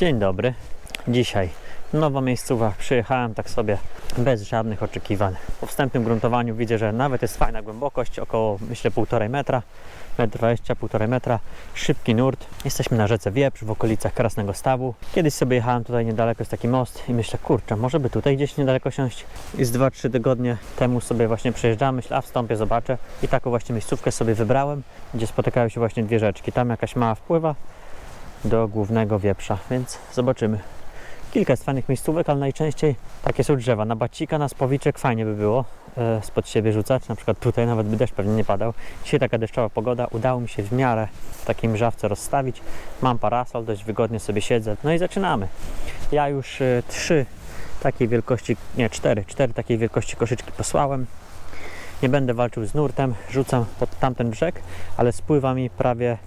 Dzień dobry. Dzisiaj nowa miejscowa. Przyjechałem tak sobie bez żadnych oczekiwań. Po wstępnym gruntowaniu widzę, że nawet jest fajna głębokość, około myślę 1,5 metra, metr 20, 1,5 metra. Szybki nurt. Jesteśmy na rzece Wieprz w okolicach Krasnego Stawu. Kiedyś sobie jechałem tutaj niedaleko jest taki most i myślę, kurczę, może by tutaj gdzieś niedaleko siąść. I z 2-3 tygodnie temu sobie właśnie przejeżdżałem, myślę, a wstąpię, zobaczę. I taką właśnie miejscówkę sobie wybrałem, gdzie spotykają się właśnie dwie rzeczki. Tam jakaś mała wpływa, do głównego wieprza, więc zobaczymy. Kilka jest fajnych miejscówek, ale najczęściej takie są drzewa. Na bacika, na spowiczek fajnie by było e, spod siebie rzucać. Na przykład tutaj nawet by deszcz pewnie nie padał. Dzisiaj taka deszczowa pogoda. Udało mi się w miarę w takiej mrzawce rozstawić. Mam parasol, dość wygodnie sobie siedzę. No i zaczynamy. Ja już e, trzy takiej wielkości, nie cztery, cztery takiej wielkości koszyczki posłałem. Nie będę walczył z nurtem, rzucam pod tamten brzeg, ale spływa mi prawie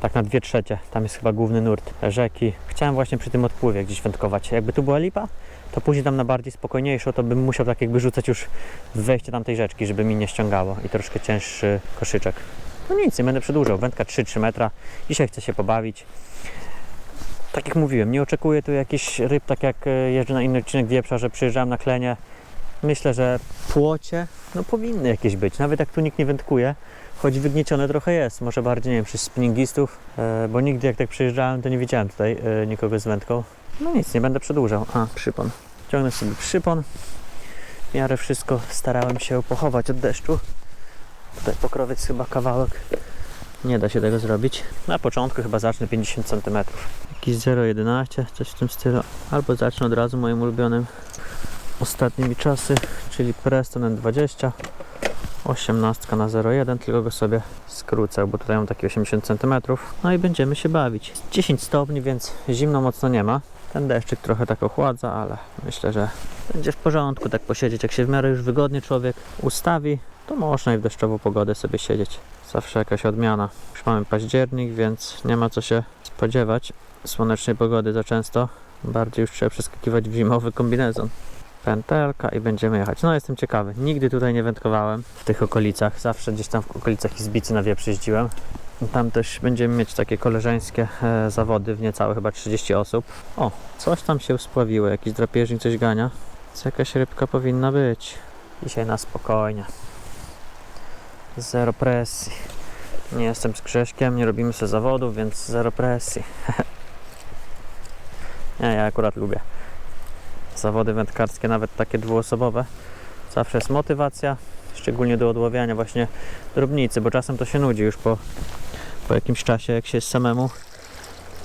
tak na dwie trzecie. Tam jest chyba główny nurt rzeki. Chciałem właśnie przy tym odpływie gdzieś wędkować. Jakby tu była lipa, to później tam na bardziej spokojniejszą, to bym musiał tak jakby rzucać już wejście tamtej rzeczki, żeby mi nie ściągało i troszkę cięższy koszyczek. No nic, nie będę przedłużał. Wędka 3-3 metra. Dzisiaj chcę się pobawić. Tak jak mówiłem, nie oczekuję tu jakichś ryb, tak jak e, jeżdżę na inny odcinek wieprza, że przyjeżdżałem na klenie. Myślę, że płocie no powinny jakieś być. Nawet jak tu nikt nie wędkuje, choć wygniecione trochę jest, może bardziej, nie wiem, przez spinningistów, e, bo nigdy jak tak przyjeżdżałem, to nie widziałem tutaj e, nikogo z wędką. No nic, nie będę przedłużał. A, przypon. Ciągnę sobie przypon. W miarę wszystko starałem się pochować od deszczu. Tutaj pokrowiec chyba kawałek. Nie da się tego zrobić. Na początku chyba zacznę 50 cm. Jakiś 0,11, coś w tym stylu. Albo zacznę od razu moim ulubionym ostatnimi czasy, czyli Preston N20. 18 na 0,1, tylko go sobie skrócę, bo tutaj mam takie 80 cm. No i będziemy się bawić. 10 stopni, więc zimno mocno nie ma. Ten deszczyk trochę tak ochładza, ale myślę, że będzie w porządku tak posiedzieć. Jak się w miarę już wygodnie człowiek ustawi, to można i w deszczową pogodę sobie siedzieć. Zawsze jakaś odmiana. Już mamy październik, więc nie ma co się spodziewać słonecznej pogody za często. Bardziej już trzeba przeskakiwać w zimowy kombinezon pętelka i będziemy jechać. No jestem ciekawy. Nigdy tutaj nie wędkowałem w tych okolicach. Zawsze gdzieś tam w okolicach Izbicy na Wieprz jeździłem. Tam też będziemy mieć takie koleżeńskie e, zawody w niecałe chyba 30 osób. O, coś tam się spławiło. Jakiś drapieżnik coś gania. Co jakaś rybka powinna być. Dzisiaj na spokojnie. Zero presji. Nie jestem z Grzeszkiem, nie robimy sobie zawodów, więc zero presji. nie, ja akurat lubię zawody wędkarskie, nawet takie dwuosobowe. Zawsze jest motywacja, szczególnie do odławiania właśnie drobnicy, bo czasem to się nudzi już po, po jakimś czasie, jak się jest samemu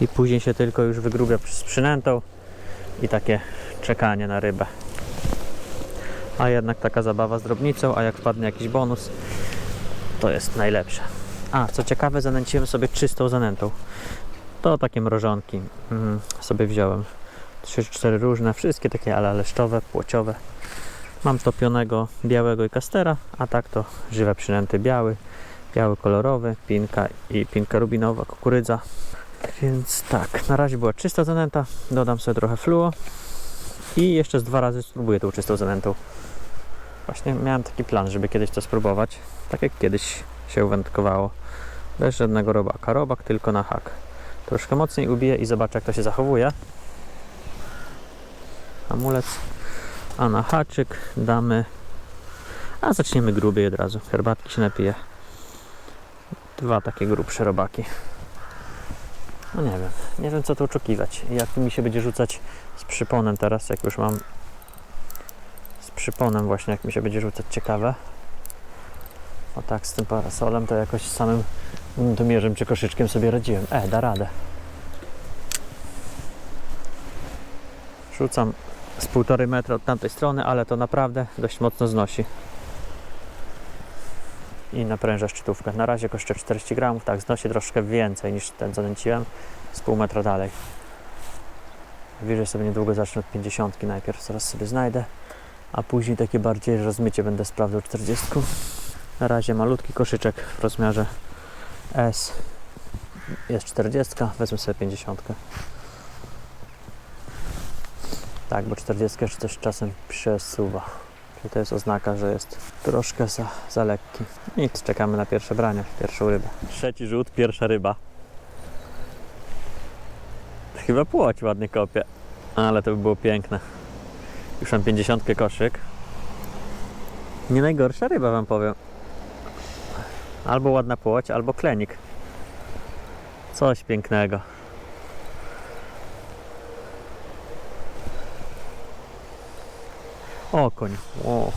i później się tylko już wygrubia z przynętą i takie czekanie na rybę. A jednak taka zabawa z drobnicą, a jak wpadnie jakiś bonus, to jest najlepsze. A, co ciekawe, zanęciłem sobie czystą zanętą. To takie mrożonki mm, sobie wziąłem. 3-4 różne, wszystkie takie ale leszczowe, płociowe. Mam topionego białego i kastera, a tak to żywe przynęty biały, biały kolorowy, pinka i pinka rubinowa, kukurydza. Więc tak, na razie była czysta zanęta, dodam sobie trochę fluo i jeszcze z dwa razy spróbuję tą czystą zanętą. Właśnie miałem taki plan, żeby kiedyś to spróbować, tak jak kiedyś się wędkowało. Bez żadnego robaka, robak tylko na hak. Troszkę mocniej ubiję i zobaczę jak to się zachowuje hamulec, a na haczyk damy, a zaczniemy grubiej od razu, herbatki się napije. Dwa takie grubsze robaki. No nie wiem, nie wiem co tu oczekiwać. Jak mi się będzie rzucać z przyponem teraz, jak już mam z przyponem właśnie, jak mi się będzie rzucać ciekawe. O tak, z tym parasolem to jakoś z samym domierzem czy koszyczkiem sobie radziłem. E, da radę. Rzucam z półtorej metra od tamtej strony, ale to naprawdę dość mocno znosi. I napręża szczytówkę. Na razie kosztuje 40 gramów, tak, znosi troszkę więcej niż ten co nęciłem, z pół metra dalej. Wyżej sobie niedługo zacznę od 50 najpierw, zaraz sobie znajdę, a później takie bardziej rozmycie będę sprawdzał 40. Na razie malutki koszyczek w rozmiarze S. Jest 40, wezmę sobie 50. Tak, bo 40 jeszcze coś czasem przesuwa. Czyli to jest oznaka, że jest troszkę za, za lekki. Nic, czekamy na pierwsze branie, pierwszą rybę. Trzeci rzut, pierwsza ryba. Chyba płoć ładnie kopie. Ale to by było piękne. Już mam 50 koszyk. Nie najgorsza ryba wam powiem. Albo ładna płoć, albo klenik. Coś pięknego. Okoń. O,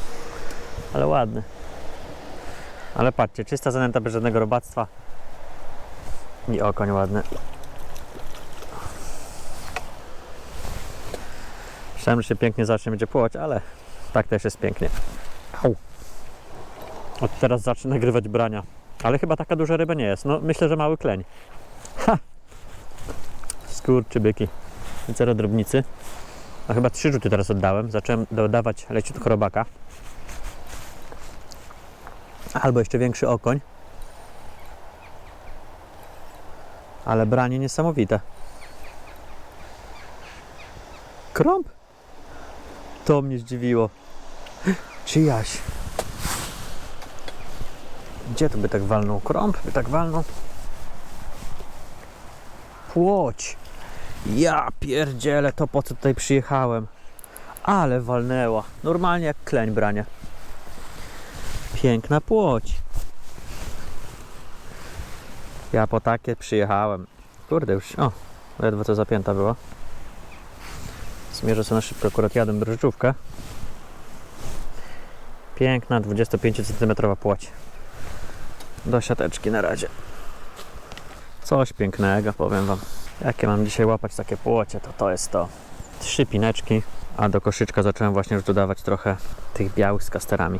ale ładny. Ale patrzcie, czysta zanęta bez żadnego robactwa. I okoń ładny. Myślałem, że się pięknie zacznie będzie płoć, ale tak też jest pięknie. Au. Od teraz zacznę nagrywać brania. Ale chyba taka duża ryba nie jest. No myślę, że mały kleń. Ha! Skurczybyki. Zero drobnicy. A chyba trzy rzuty teraz oddałem. Zacząłem dodawać leciutko robaka. Albo jeszcze większy okoń. Ale branie niesamowite. Krąb? To mnie zdziwiło. Czyjaś. Gdzie to by tak walnął? Krąb by tak walnął? Płoć. Ja pierdzielę to po co tutaj przyjechałem. Ale walnęła. Normalnie jak kleń brania. Piękna płoć. Ja po takie przyjechałem. Kurde już, o, ledwo co zapięta była. Zmierzę sobie na szybko, akurat jadę drożdżówkę. Piękna 25 cm płoć. Do siateczki na razie. Coś pięknego, powiem Wam. Jakie mam dzisiaj łapać takie płocie, to to jest to. Trzy pineczki, a do koszyczka zacząłem właśnie już dodawać trochę tych białych z kasterami.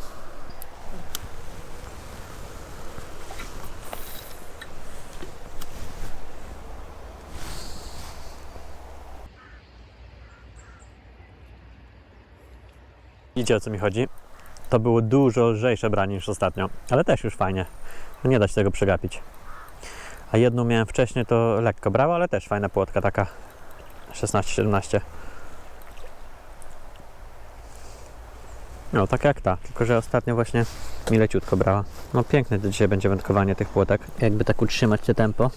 Widzicie o co mi chodzi? To było dużo lżejsze branie niż ostatnio, ale też już fajnie. No nie da się tego przegapić. A jedną miałem wcześniej, to lekko brała, ale też fajna płotka taka 16-17. No, tak jak ta, tylko że ostatnio właśnie mi leciutko brała. No piękne to dzisiaj będzie wędkowanie tych płotek. Jakby tak utrzymać te tempo.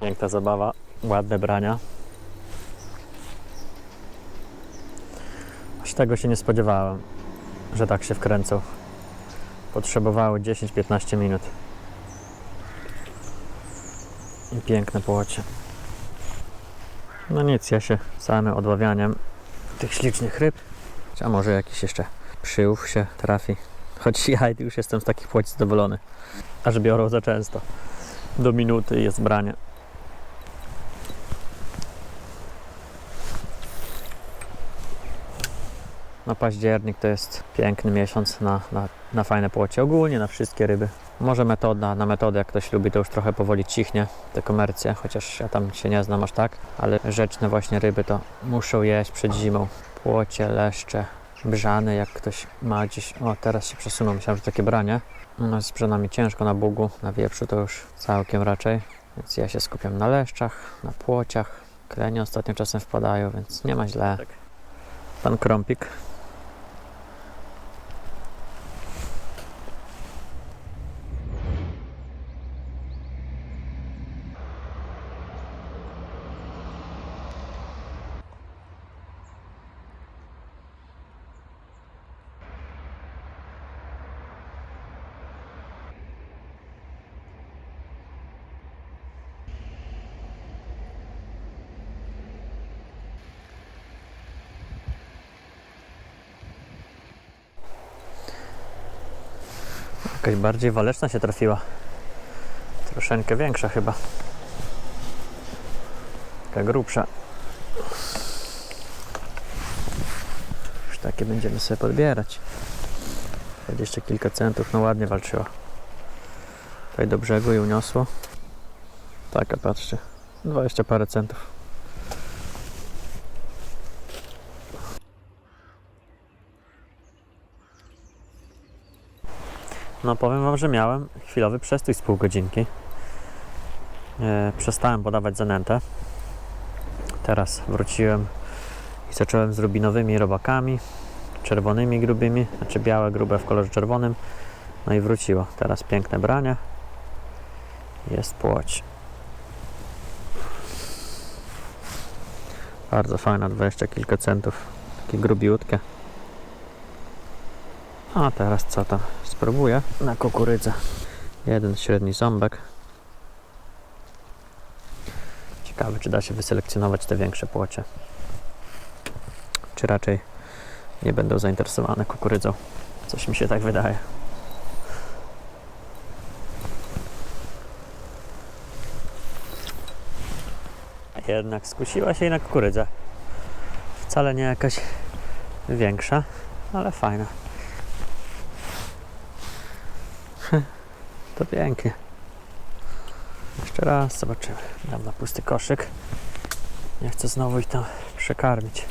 Piękna zabawa, ładne brania. Tego się nie spodziewałem, że tak się wkręcą. Potrzebowały 10-15 minut. I piękne płocie. No nic, ja się samym odławianiem tych ślicznych ryb, a może jakiś jeszcze przyłów się trafi. Choć ja już jestem z takich płoci zadowolony. Aż biorą za często. Do minuty jest branie. No październik to jest piękny miesiąc na, na, na fajne płocie, ogólnie na wszystkie ryby. Może metoda, na metodę jak ktoś lubi to już trochę powoli cichnie, te komercje, chociaż ja tam się nie znam aż tak, ale rzeczne właśnie ryby to muszą jeść przed zimą. Płocie, leszcze, brzany jak ktoś ma gdzieś, o teraz się przesunął, myślałem, że takie branie. No z brzanami ciężko na bugu, na wieprzu to już całkiem raczej, więc ja się skupiam na leszczach, na płociach. Klenie ostatnio czasem wpadają, więc nie ma źle. Pan Krąpik Jakaś bardziej waleczna się trafiła. Troszeczkę większa chyba. Taka grubsza. Już takie będziemy sobie podbierać. Jeszcze kilka centów, no ładnie walczyła. Tutaj do brzegu i uniosło. Taka, patrzcie. 20 parę centów. No powiem Wam, że miałem chwilowy przestój z pół godzinki. E, przestałem podawać zanętę. Teraz wróciłem i zacząłem z rubinowymi robakami. czerwonymi grubymi, znaczy białe, grube w kolorze czerwonym. No i wróciło. Teraz piękne brania. Jest płoć. Bardzo fajna, 20 kilka centów. Takie grubiutkie. A teraz co tam? Spróbuję na kukurydzę. Jeden średni ząbek. Ciekawe, czy da się wyselekcjonować te większe płocie. Czy raczej nie będą zainteresowane kukurydzą. Coś mi się tak wydaje. Jednak skusiła się i na kukurydzę. Wcale nie jakaś większa, ale fajna. To pięknie. Jeszcze raz zobaczymy. Dam na pusty koszyk. Nie chcę znowu ich tam przekarmić.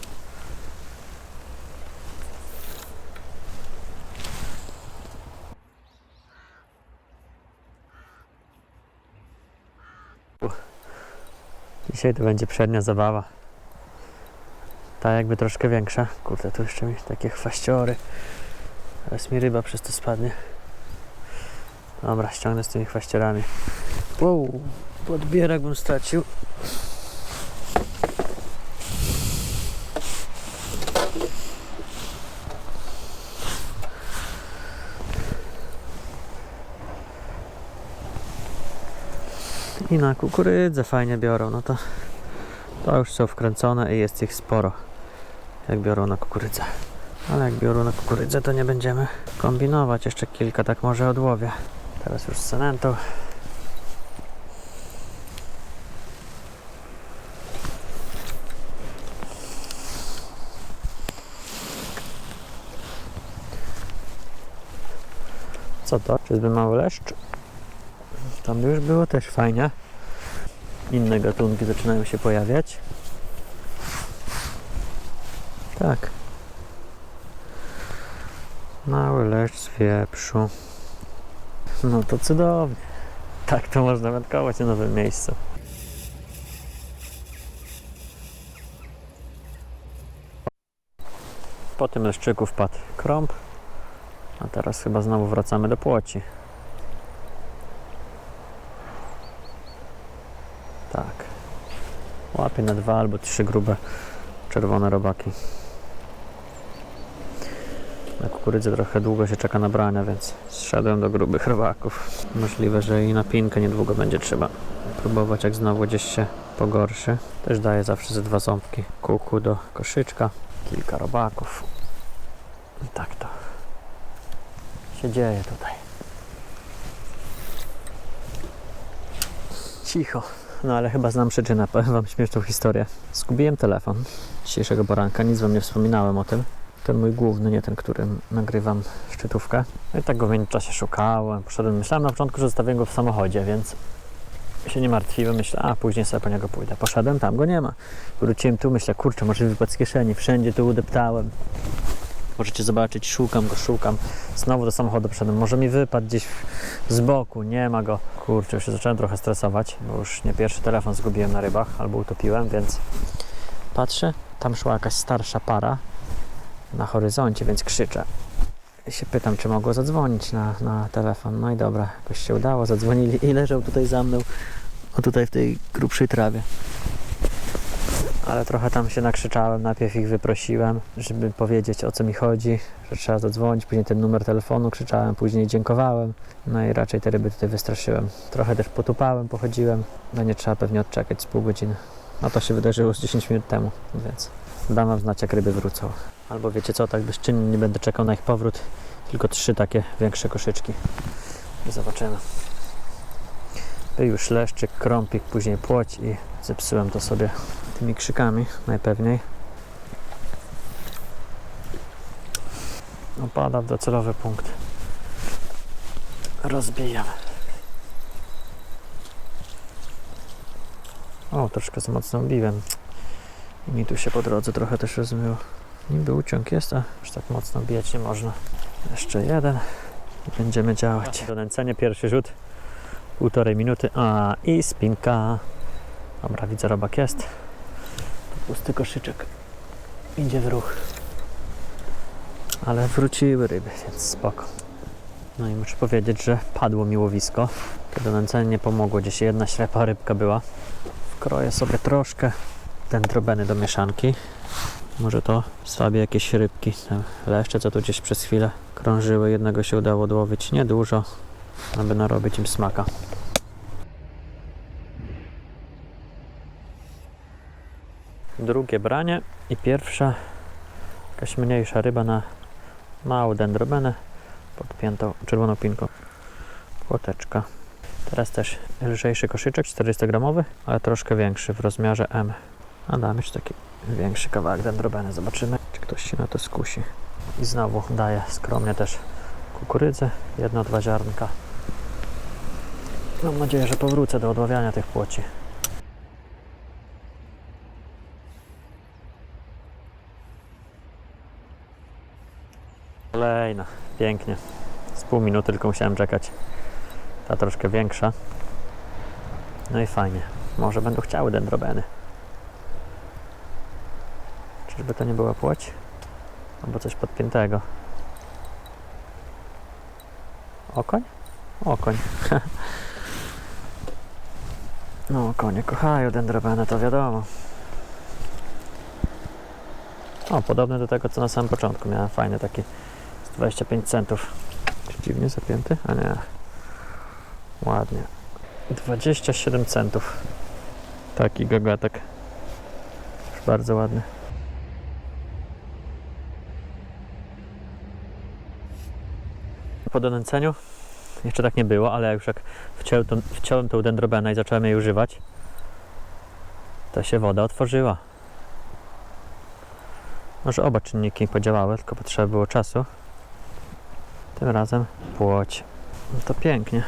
Dzisiaj to będzie przednia zabawa. Ta jakby troszkę większa. Kurde, tu jeszcze mi takie chwaściory. Teraz mi ryba przez to spadnie. Dobra, ściągnę z tymi chwaściorami. Wow, podbierak bym stracił. I na kukurydzę fajnie biorą, no to to już są wkręcone i jest ich sporo, jak biorą na kukurydzę. Ale jak biorą na kukurydzę, to nie będziemy kombinować. Jeszcze kilka tak może odłowię. Teraz już z cenentą. Co to? Czyżby mały leszcz? Tam już było też fajnie. Inne gatunki zaczynają się pojawiać. Tak. Mały leszcz z wieprzu. No to cudownie. Tak to można wędkować na nowym miejscu. Po tym leszczyku wpadł krąb. A teraz chyba znowu wracamy do płoci. Tak. Łapię na dwa albo trzy grube czerwone robaki. Na kukurydzę trochę długo się czeka na brania, więc zszedłem do grubych robaków. Możliwe, że i na pinkę niedługo będzie trzeba próbować, jak znowu gdzieś się pogorszy. Też daję zawsze ze dwa ząbki kuku do koszyczka, kilka robaków. I tak to się dzieje tutaj. Cicho. No ale chyba znam przyczynę, powiem wam śmieszną historię. Zgubiłem telefon dzisiejszego poranka, nic wam nie wspominałem o tym. Ten mój główny, nie ten, którym nagrywam szczytówkę. No i tak go w międzyczasie szukałem, poszedłem. Myślałem na początku, że zostawiłem go w samochodzie, więc się nie martwiłem. Myślę, a później sobie po niego pójdę. Poszedłem, tam go nie ma. Wróciłem tu, myślę, kurczę, może wypadł z kieszeni. Wszędzie tu udeptałem. Możecie zobaczyć, szukam go, szukam. Znowu do samochodu przyszedłem. Może mi wypadł gdzieś z boku, nie ma go. Kurczę, już się zacząłem trochę stresować, bo już nie pierwszy telefon zgubiłem na rybach albo utopiłem, więc patrzę, tam szła jakaś starsza para na horyzoncie, więc krzyczę. I się pytam, czy mogło zadzwonić na, na telefon. No i dobra, jakoś się udało, zadzwonili i leżał tutaj za mną, o tutaj w tej grubszej trawie. Ale trochę tam się nakrzyczałem, najpierw ich wyprosiłem, żeby powiedzieć o co mi chodzi, że trzeba zadzwonić, później ten numer telefonu krzyczałem, później dziękowałem. No i raczej te ryby tutaj wystraszyłem. Trochę też potupałem, pochodziłem, no nie trzeba pewnie odczekać z pół godziny. No to się wydarzyło z 10 minut temu, więc dam wam znać jak ryby wrócą. Albo wiecie co, tak bezczynnie nie będę czekał na ich powrót, tylko trzy takie większe koszyczki. Zobaczymy. Był już leszczyk, krąpik, później płoć i zepsułem to sobie tymi krzykami najpewniej. Opada w docelowy punkt. Rozbijam. O, troszkę za mocno biłem. I mi tu się po drodze trochę też rozmyło. Niby uciąg jest, a już tak mocno bijać nie można. Jeszcze jeden. I będziemy działać. Do nęcenia pierwszy rzut. Półtorej minuty. A i spinka. Dobra, widzę robak jest. Pusty koszyczek. Idzie w ruch. ale wróciły ryby, więc spoko. No i muszę powiedzieć, że padło mi łowisko. Kiedy nęcenie nie pomogło, gdzieś jedna ślepa rybka była. Wkroję sobie troszkę dendrobeny do mieszanki. Może to sobie jakieś rybki. Te Leszcze, co tu gdzieś przez chwilę krążyły. Jednego się udało odłowić, niedużo, aby narobić im smaka. Drugie branie i pierwsza jakaś mniejsza ryba na małą dendrobenę podpiętą czerwoną pinką. Płoteczka. Teraz też lżejszy koszyczek, 400 gramowy, ale troszkę większy w rozmiarze M. A dam jeszcze taki większy kawałek dendrobeny. Zobaczymy, czy ktoś się na to skusi. I znowu daję skromnie też kukurydzę, jedno, dwa ziarnka. Mam nadzieję, że powrócę do odławiania tych płoci. Kolejna, pięknie. Z pół minuty tylko musiałem czekać. Ta troszkę większa. No i fajnie. Może będą chciały dendrobeny. Czyżby to nie była płoć? Albo coś podpiętego. Okoń? Okoń. No, konie kochają dendrobeny, to wiadomo. O, podobny do tego, co na samym początku miałem. Fajny taki z 25 centów. Dziwnie zapięty? A nie. Ładnie. 27 centów. Taki gagatek. Już bardzo ładny. Po donęceniu jeszcze tak nie było, ale już jak wciąłem tą, wciąłem tą dendrobenę i zacząłem jej używać, to się woda otworzyła. Może oba czynniki podziałały, tylko potrzeba było czasu. Tym razem płoć. No to pięknie.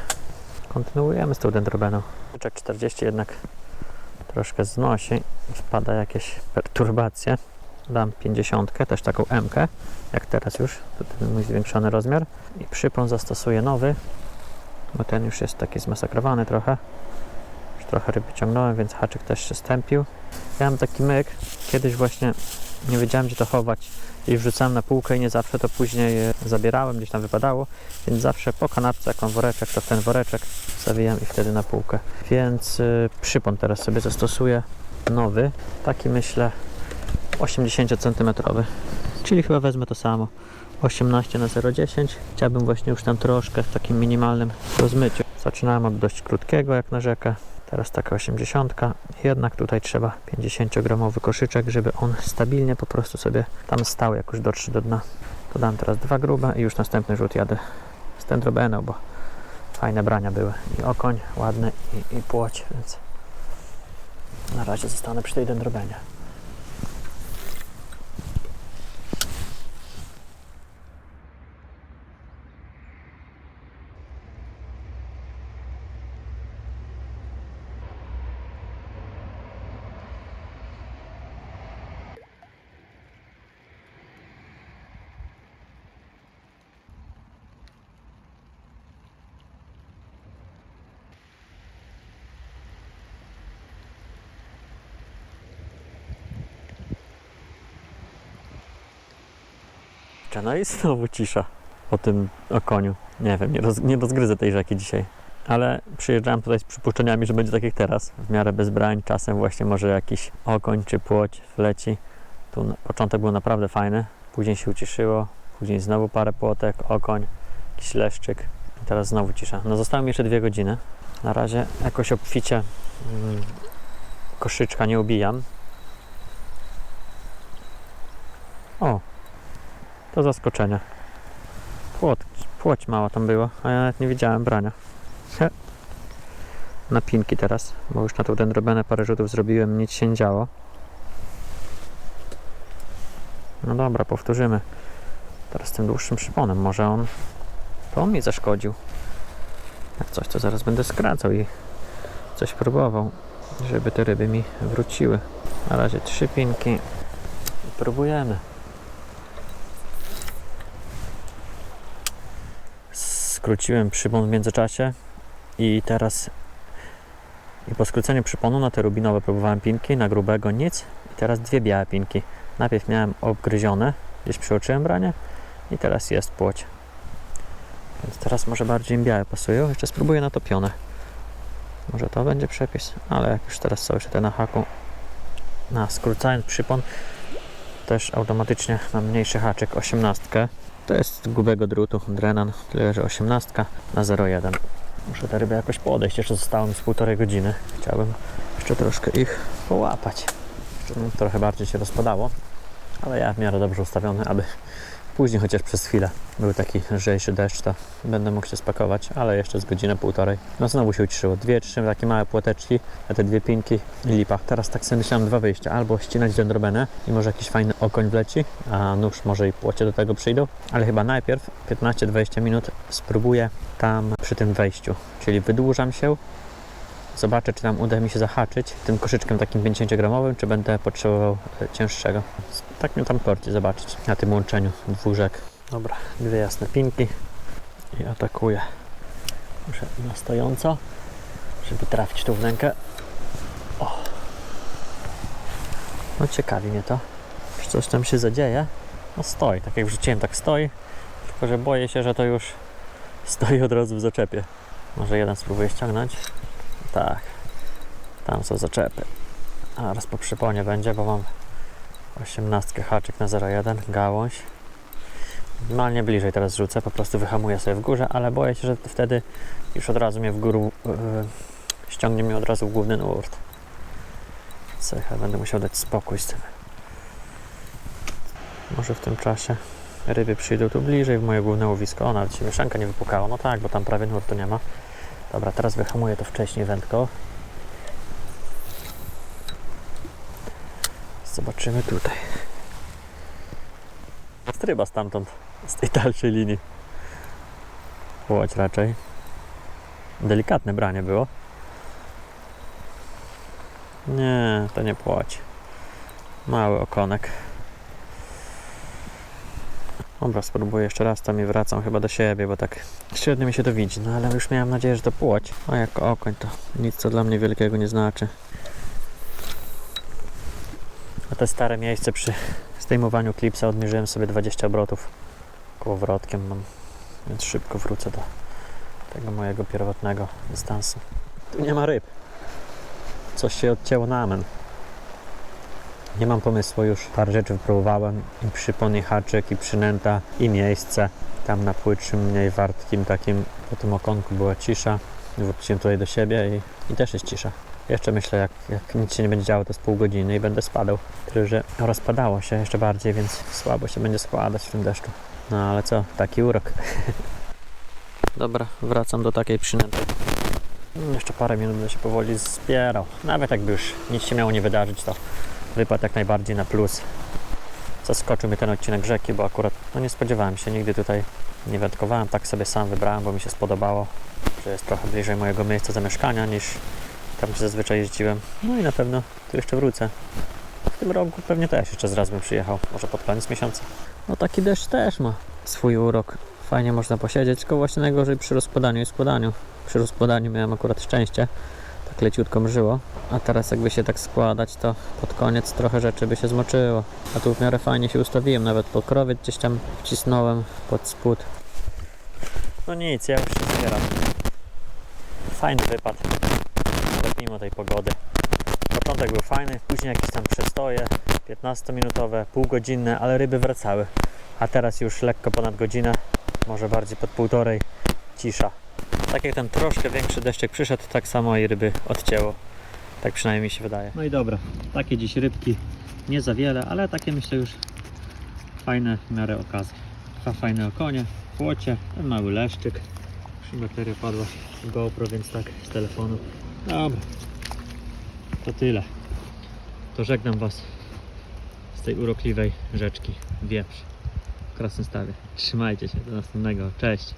Kontynuujemy z tą dendrobeną. Czek 40 jednak troszkę znosi. Wpada jakieś perturbacje. Dam 50, też taką M, jak teraz już. Ten mój zwiększony rozmiar. I przypon zastosuję nowy, bo ten już jest taki zmasakrowany trochę. Już trochę ryby ciągnąłem, więc haczyk też się stępił. Ja mam taki myk. Kiedyś właśnie nie wiedziałem gdzie to chować i wrzucałem na półkę i nie zawsze to później zabierałem, gdzieś tam wypadało, więc zawsze po kanapce, jak woreczek, to w ten woreczek zawijam i wtedy na półkę. Więc y, przypon teraz sobie zastosuję nowy, taki myślę 80 cm, czyli chyba wezmę to samo. 18 na 0,10. Chciałbym właśnie już tam troszkę w takim minimalnym rozmyciu. Zaczynałem od dość krótkiego jak na rzekę. Teraz taka 80. Jednak tutaj trzeba 50-gramowy koszyczek, żeby on stabilnie po prostu sobie tam stał, jak już dotrze do dna. To dam teraz dwa grube i już następny rzut jadę z dendrobeną, bo fajne brania były. I okoń ładny i, i płoć, więc na razie zostanę przy tej dendrobenie. No i znowu cisza po tym okoniu. Nie wiem, nie, roz, nie rozgryzę tej rzeki dzisiaj. Ale przyjeżdżałem tutaj z przypuszczeniami, że będzie tak jak teraz, w miarę bez brań. Czasem właśnie może jakiś okoń czy płoć wleci. Tu początek był naprawdę fajny, później się uciszyło, później znowu parę płotek, okoń, jakiś leszczyk. I teraz znowu cisza. No zostały mi jeszcze dwie godziny. Na razie jakoś obficie mm, koszyczka nie ubijam. O, to zaskoczenie. Płot, płoć mała tam była, a ja nawet nie widziałem brania. He. Na pinki teraz, bo już na tą dendrobenę parę rzutów zrobiłem, nic się nie działo. No dobra, powtórzymy. Teraz tym dłuższym przyponem, może on to on mi zaszkodził. Jak coś, to zaraz będę skracał i coś próbował, żeby te ryby mi wróciły. Na razie trzy pinki próbujemy. Skróciłem przypon w międzyczasie i teraz i po skróceniu przyponu na te rubinowe próbowałem pinki, na grubego nic i teraz dwie białe pinki. Najpierw miałem obgryzione, gdzieś przeoczyłem branie I teraz jest płoć. Więc teraz może bardziej im białe pasują. Jeszcze spróbuję natopione. Może to będzie przepis, ale jak już teraz jeszcze te na haku, na skrócając przypon, też automatycznie mam mniejszy haczyk, 18. To jest grubego drutu, Drenan, tyle że 18 na 0,1. Muszę te ryby jakoś podejść, jeszcze zostało mi z półtorej godziny. Chciałbym jeszcze troszkę ich połapać. Jeszcze trochę bardziej się rozpadało, ale ja w miarę dobrze ustawiony, aby później chociaż przez chwilę był taki lżejszy deszcz, to będę mógł się spakować, ale jeszcze z godzinę, półtorej. No znowu się uciszyło. Dwie, trzy takie małe płoteczki, a te dwie pinki i lipa. Teraz tak sobie myślałem dwa wyjścia. Albo ścinać dendrobenę i może jakiś fajny okoń wleci, a nóż może i płocie do tego przyjdą. Ale chyba najpierw 15-20 minut spróbuję tam przy tym wejściu. Czyli wydłużam się, Zobaczę, czy tam uda mi się zahaczyć tym koszyczkiem takim 50-gramowym, czy będę potrzebował e, cięższego. Tak mnie tam korci zobaczyć na tym łączeniu dwóch rzek. Dobra, dwie jasne pinki i atakuję. Muszę na stojąco, żeby trafić tu w rękę. O! No ciekawi mnie to. Czy coś tam się zadzieje? No stoi, tak jak wrzuciłem, tak stoi. Tylko, że boję się, że to już stoi od razu w zaczepie. Może jeden spróbuję ściągnąć. Tak, tam są zaczepy. A raz po przyponie będzie, bo mam 18 haczyk na 0,1 gałąź. Minimalnie bliżej teraz rzucę, po prostu wyhamuję sobie w górze, ale boję się, że wtedy już od razu mnie w górę yy, ściągnie mnie od razu w główny nurt. Ja będę musiał dać spokój z tym. Może w tym czasie ryby przyjdą tu bliżej w moje główne łowisko. O, nawet się mieszanka nie wypukała. No tak, bo tam prawie nurtu nie ma. Dobra, teraz wyhamuję to wcześniej wędką. Zobaczymy tutaj. Stryba stamtąd, z tej dalszej linii. Płoć raczej. Delikatne branie było. Nie, to nie płoć. Mały okonek. Dobra, spróbuję jeszcze raz tam i wracam chyba do siebie, bo tak średnio mi się to widzi, no ale już miałem nadzieję, że to płoć. A jako okoń to nic co dla mnie wielkiego nie znaczy. A te stare miejsce przy zdejmowaniu klipsa odmierzyłem sobie 20 obrotów kołowrotkiem mam, więc szybko wrócę do tego mojego pierwotnego dystansu. Tu nie ma ryb. Coś się odcięło na amen. Nie mam pomysłu już. Parę rzeczy wypróbowałem. I przypon, i haczyk, i przynęta, i miejsce. Tam na płytszym, mniej wartkim takim po tym okonku była cisza. Wróciłem tutaj do siebie i, i też jest cisza. Jeszcze myślę, jak, jak nic się nie będzie działo, to z pół godziny i będę spadał. Tyle, że rozpadało się jeszcze bardziej, więc słabo się będzie składać w tym deszczu. No ale co, taki urok. Dobra, wracam do takiej przynęty. Jeszcze parę minut będę się powoli zbierał. Nawet jakby już nic się miało nie wydarzyć, to wypadł jak najbardziej na plus. Zaskoczył mnie ten odcinek rzeki, bo akurat no nie spodziewałem się, nigdy tutaj nie wędkowałem, tak sobie sam wybrałem, bo mi się spodobało, że jest trochę bliżej mojego miejsca zamieszkania niż tam gdzie zazwyczaj jeździłem. No i na pewno tu jeszcze wrócę. W tym roku pewnie też jeszcze z raz bym przyjechał, może pod koniec miesiąca. No taki deszcz też ma swój urok. Fajnie można posiedzieć, tylko właśnie najgorzej przy rozkładaniu i składaniu. Przy rozkładaniu miałem akurat szczęście, tak leciutko mrzyło, a teraz jakby się tak składać, to pod koniec trochę rzeczy by się zmoczyło. A tu w miarę fajnie się ustawiłem, nawet pokrowiec gdzieś tam wcisnąłem pod spód. No nic, ja już się zbieram. Fajny wypad, nawet mimo tej pogody. Początek był fajny, później jakieś tam przestoje, 15-minutowe, półgodzinne, ale ryby wracały. A teraz już lekko ponad godzinę, może bardziej pod półtorej, cisza. Tak jak ten troszkę większy deszczek przyszedł, tak samo i ryby odcięło. Tak przynajmniej mi się wydaje. No i dobra, takie dziś rybki, nie za wiele, ale takie myślę już fajne w miarę okazy. Dwa fajne okonie, płocie, ten mały leszczyk. Bateria padła w GoPro, więc tak z telefonu. Dobra, to tyle. To żegnam Was z tej urokliwej rzeczki Wieprz w Krasnostawie. Trzymajcie się, do następnego. Cześć!